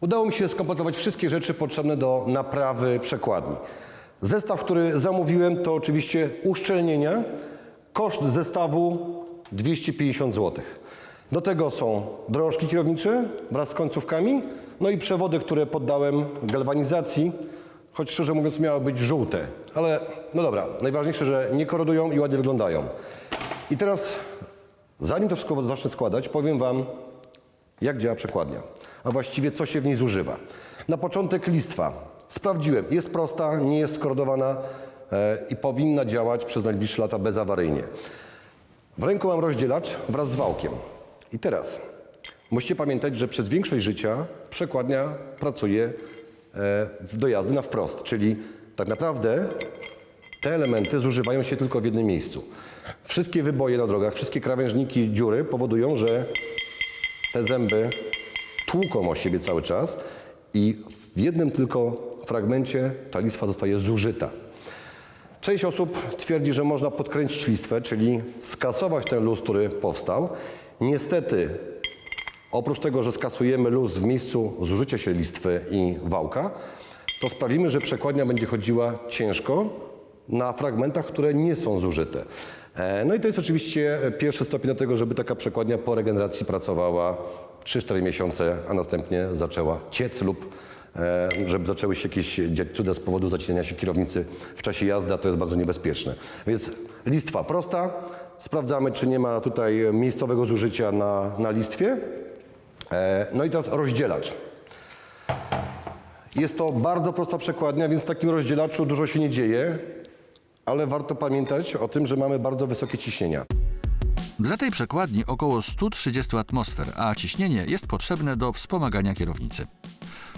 Udało mi się skompletować wszystkie rzeczy potrzebne do naprawy przekładni. Zestaw, który zamówiłem, to oczywiście uszczelnienia. Koszt zestawu 250 zł. Do tego są drążki kierownicze wraz z końcówkami, no i przewody, które poddałem galwanizacji, choć szczerze mówiąc miały być żółte. Ale no dobra, najważniejsze, że nie korodują i ładnie wyglądają. I teraz, zanim to wszystko zacznę składać, powiem Wam, jak działa przekładnia, a właściwie co się w niej zużywa. Na początek listwa. Sprawdziłem, jest prosta, nie jest skorodowana e, i powinna działać przez najbliższe lata bezawaryjnie. W ręku mam rozdzielacz wraz z wałkiem. I teraz musicie pamiętać, że przez większość życia przekładnia pracuje e, w dojazdy na wprost, czyli tak naprawdę te elementy zużywają się tylko w jednym miejscu. Wszystkie wyboje na drogach, wszystkie krawężniki, dziury powodują, że te zęby tłuką o siebie cały czas i w jednym tylko fragmencie ta listwa zostaje zużyta. Część osób twierdzi, że można podkręcić listwę, czyli skasować ten luz, który powstał. Niestety, oprócz tego, że skasujemy luz w miejscu zużycia się listwy i wałka, to sprawimy, że przekładnia będzie chodziła ciężko na fragmentach, które nie są zużyte. E, No i to jest oczywiście pierwszy stopień do tego, żeby taka przekładnia po regeneracji pracowała 3-4 miesiące, a następnie zaczęła ciec lub e, żeby zaczęły się jakieś cuda z powodu zacinania się kierownicy w czasie jazdy, a to jest bardzo niebezpieczne. Więc listwa prosta. Sprawdzamy, czy nie ma tutaj miejscowego zużycia na, na listwie. E, No i teraz rozdzielacz. Jest to bardzo prosta przekładnia, więc w takim rozdzielaczu dużo się nie dzieje, ale warto pamiętać o tym, że mamy bardzo wysokie ciśnienia. Dla tej przekładni około 130 atmosfer, a ciśnienie jest potrzebne do wspomagania kierownicy.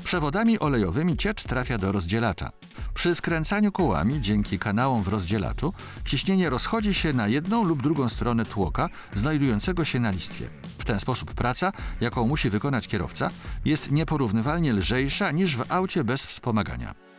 Przewodami olejowymi ciecz trafia do rozdzielacza. Przy skręcaniu kołami dzięki kanałom w rozdzielaczu ciśnienie rozchodzi się na jedną lub drugą stronę tłoka znajdującego się na listwie. W ten sposób praca, jaką musi wykonać kierowca, jest nieporównywalnie lżejsza niż w aucie bez wspomagania.